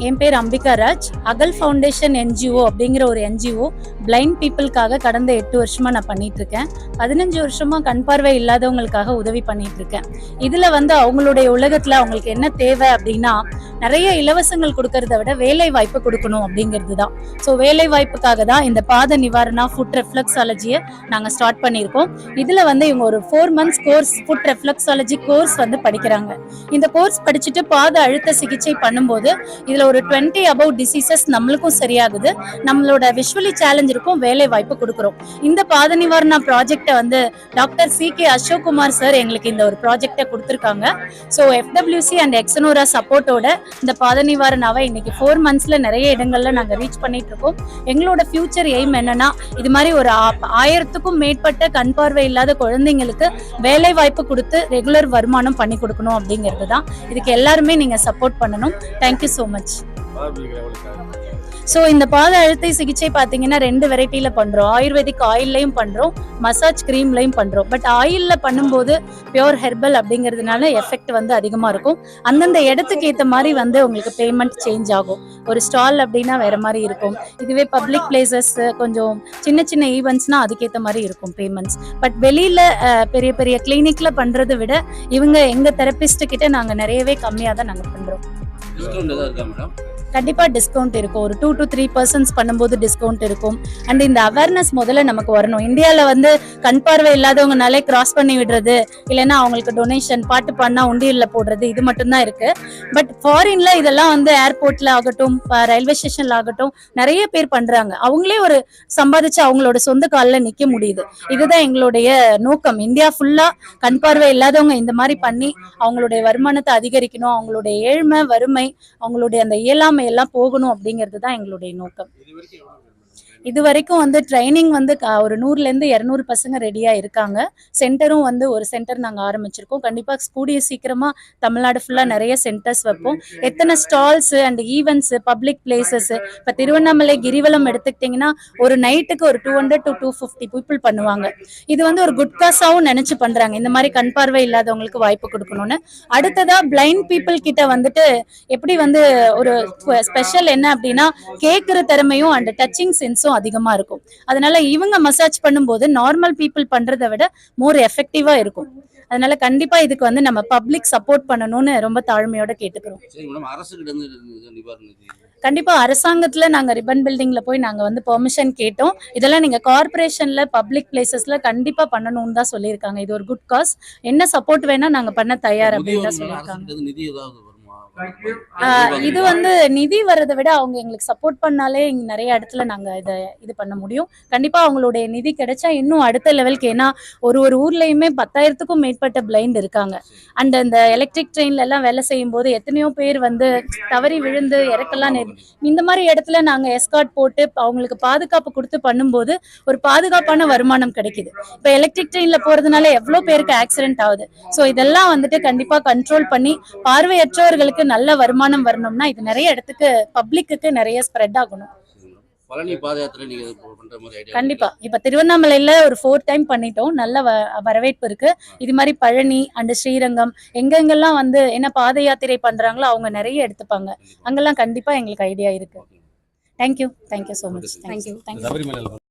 என் பேர் அம்பிகா ராஜ். அகல் foundation NGO அப்படிங்கிற ஒரு என்ஜிஓ. பிளைண்ட் பீப்புளுக்காக கடந்த எட்டு வருஷமா நான் பண்ணிட்டு இருக்கேன் பதினஞ்சு வருஷமா கண் பார்வை இல்லாதவங்களுக்காக உதவி பண்ணிட்டு இருக்கேன் இதுல வந்து அவங்களுடைய உலகத்துல அவங்களுக்கு என்ன தேவை அப்படின்னா நிறைய இலவசங்கள் கொடுக்கறத விட வேலை வாய்ப்பு கொடுக்கணும் அப்படிங்கிறது தான். ஸோ வேலை வாய்ப்புக்காக தான் இந்த பாத நிவாரணா ஃபுட் ரெஃப்ளெக்ஸாலஜியை நாங்கள் ஸ்டார்ட் பண்ணியிருக்கோம். இதில் வந்து இவங்க ஒரு four months course foot reflexology course வந்து படிக்கிறாங்க. இந்த கோர்ஸ் படிச்சுட்டு பாத அழுத்த சிகிச்சை பண்ணும்போது இதில் ஒரு டுவெண்ட்டி அபவ் டிசீசஸ் நம்மளுக்கும் சரியாகுது. நம்மளோட விஷுவலி சேலஞ்ச் இருக்கும் வேலை வாய்ப்பு கொடுக்குறோம். இந்த பாத நிவாரண ப்ராஜெக்டை வந்து doctor C K Ashok Kumar sir எங்களுக்கு இந்த ஒரு ப்ராஜெக்டை கொடுத்துருக்காங்க. ஸோ எஃப்டபிள்யூசி அண்ட் எக்ஸனோரா சப்போர்ட்டோட இந்த பாத நிவாரணாவை இன்னைக்கு ஃபோர் மந்த்ஸில் நிறைய இடங்களில் நாங்கள் ரீச் பண்ணிட்டு இருக்கோம். எங்களோட ஃபியூச்சர் எய்ம் என்னன்னா இது மாதிரி ஒரு ஆயிரத்துக்கும் மேற்பட்ட கண் பார்வை இல்லாத குழந்தைங்களுக்கு வேலை வாய்ப்பு கொடுத்து ரெகுலர் வருமானம் பண்ணி கொடுக்கணும் அப்படிங்கிறது தான். இதுக்கு எல்லாருமே நீங்கள் சப்போர்ட் பண்ணணும். தேங்க்யூ ஸோ மச் ஸோ இந்த பாத அழுத்தை சிகிச்சை பார்த்தீங்கன்னா ரெண்டு வெரைட்டியில் பண்ணுறோம் ஆயுர்வேதிக் ஆயில்லையும் பண்ணுறோம் மசாஜ் க்ரீம்லையும் பண்ணுறோம் பட் ஆயிலில் பண்ணும்போது பியோர் ஹெர்பல் அப்படிங்கிறதுனால எஃபெக்ட் வந்து அதிகமாக இருக்கும். அந்தந்த இடத்துக்கு ஏற்ற மாதிரி வந்து உங்களுக்கு பேமெண்ட் சேஞ்ச் ஆகும். ஒரு ஸ்டால் அப்படின்னா வேற மாதிரி இருக்கும். இதுவே பப்ளிக் பிளேசஸ் கொஞ்சம் சின்ன சின்ன ஈவெண்ட்ஸ்னால் அதுக்கேற்ற மாதிரி இருக்கும் பேமெண்ட்ஸ் பட் வெளியில் பெரிய பெரிய கிளினிக்கில் பண்றதை விட இவங்க எங்கள் தெரபிஸ்ட் கிட்ட நாங்கள் நிறையவே கம்மியாக தான் நாங்கள் பண்ணுறோம் கண்டிப்பாக கண்டிப்பா டிஸ்கவுண்ட் இருக்கும். ஒரு டூ டு த்ரீ பர்சன்ட் பண்ணும்போது டிஸ்கவுண்ட் இருக்கும். அண்ட் இந்த அவேர்னஸ் முதல்ல நமக்கு வரணும். இந்தியாவில் வந்து கண் பார்வை இல்லாதவங்கனாலே கிராஸ் பண்ணி விடுறது இல்லைன்னா அவங்களுக்கு டொனேஷன் பாட்டு பாடினா உண்டியலில் போடுறது இது மட்டும்தான் இருக்கு. பட் ஃபாரின்ல இதெல்லாம் வந்து ஏர்போர்ட்ல ஆகட்டும் ரயில்வே ஸ்டேஷன்ல ஆகட்டும் நிறைய பேர் பண்றாங்க. அவங்களே ஒரு சம்பாதிச்சு அவங்களோட சொந்த காலில் நிக்க முடியுது. இதுதான் எங்களுடைய நோக்கம். இந்தியா ஃபுல்லா கண் பார்வை இல்லாதவங்க இந்த மாதிரி பண்ணி அவங்களுடைய வருமானத்தை அதிகரிக்கணும் அவங்களுடைய ஏழ்மை வறுமை அவங்களுடைய அந்த இயலாமை எல்லாம் போகணும் அப்படிங்கிறது தான் எங்களுடைய நோக்கம். இது வரைக்கும் வந்து ட்ரைனிங் வந்து ஒரு நூறுல இருந்து இரநூறு பசங்க ரெடியாக இருக்காங்க. சென்டரும் வந்து ஒரு சென்டர் நாங்கள் ஆரம்பிச்சிருக்கோம். கண்டிப்பாக கூடிய சீக்கிரமா தமிழ்நாடு ஃபுல்லாக நிறைய சென்டர்ஸ் வைப்போம். எத்தனை stalls and events public places இப்போ திருவண்ணாமலை கிரிவலம் எடுத்துக்கிட்டிங்கன்னா ஒரு நைட்டுக்கு ஒரு two hundred to two fifty people பண்ணுவாங்க. இது வந்து ஒரு குட் காசாவும் நினச்சி பண்றாங்க. இந்த மாதிரி கண் பார்வை இல்லாதவங்களுக்கு வாய்ப்பு கொடுக்கணும்னு. அடுத்ததாக பிளைண்ட் பீப்புள் கிட்ட வந்துட்டு எப்படி வந்து ஒரு ஸ்பெஷல் என்ன அப்படின்னா கேட்குற திறமையும் அண்ட் டச்சிங் சென்ஸும் அதிகமா இருக்கும். அதனால இவங்க மசாஜ் பண்ணும்போது நார்மல் பீப்புள் பண்றதை விட மோர் எஃபெக்டிவா இருக்கும். அதனால கண்டிப்பா இதுக்கு வந்து நம்ம பப்ளிக் சப்போர்ட் பண்ணணும்னு ரொம்ப தாழ்மையோட கேட்டுக்கிறோம். கண்டிப்பா அரசாங்கத்துல நாங்க ரிப்பன் பில்டிங்ல போய் நாங்க வந்து பெர்மிஷன் கேட்டோம். இதெல்லாம் நீங்க கார்ப்பரேஷன்ல பப்ளிக் பிளேசஸ்ல கண்டிப்பா பண்ணணும்னு தான் சொல்லியிருக்காங்க. இது ஒரு குட் காஸ் என்ன சப்போர்ட் வேணா நாங்க பண்ண தயார் அப்படின்னு தான் சொல்லியிருக்காங்க. இது வந்து நிதி வர்றதை விட அவங்க எங்களுக்கு சப்போர்ட் பண்ணாலே நிறைய இடத்துல நாங்க இதை இது பண்ண முடியும். கண்டிப்பா அவங்களுடைய நிதி கிடைச்சா இன்னும் அடுத்த லெவலுக்கு ஏன்னா ஒரு ஒரு ஊர்லயுமே பத்தாயிரத்துக்கும் மேற்பட்ட பிளைண்ட் இருக்காங்க. அண்ட் அந்த எலக்ட்ரிக் ட்ரெயின்ல எல்லாம் வேலை செய்யும் போது எத்தனையோ பேர் வந்து தவறி விழுந்து இறக்கலாம் நேர் இந்த மாதிரி இடத்துல நாங்க எஸ்கார்ட் போட்டு அவங்களுக்கு பாதுகாப்பு கொடுத்து பண்ணும்போது ஒரு பாதுகாப்பான வருமானம் கிடைக்குது. இப்ப எலக்ட்ரிக் ட்ரெயின்ல போறதுனால எவ்வளவு பேருக்கு ஆக்சிடென்ட் ஆகுது. சோ இதெல்லாம் வந்துட்டு கண்டிப்பா கண்ட்ரோல் பண்ணி பார்வையற்றவர்களுக்கு நல்ல வருமானம் வரணும்னா இது நிறைய இடத்துக்கு பப்ளிக்கு நிறைய ஸ்ப்ரெட் ஆகணும். பழனி கண்டிப்பா. இப்ப திருவண்ணாமலையில ஒரு ஃபோர் டைம் பண்ணிட்டோம். நல்ல வ- வரவேற்பு இருக்கு. இது மாதிரி பழனி அண்ட் ஸ்ரீரங்கம் எங்கெங்கெல்லாம் வந்து என்ன பாத யாத்திரை பண்றாங்களோ அவங்க நிறைய எடுத்துப்பாங்க. அங்கெல்லாம் கண்டிப்பா எங்களுக்கு ஐடியா இருக்கு. Thank you thank you so much thank you thank you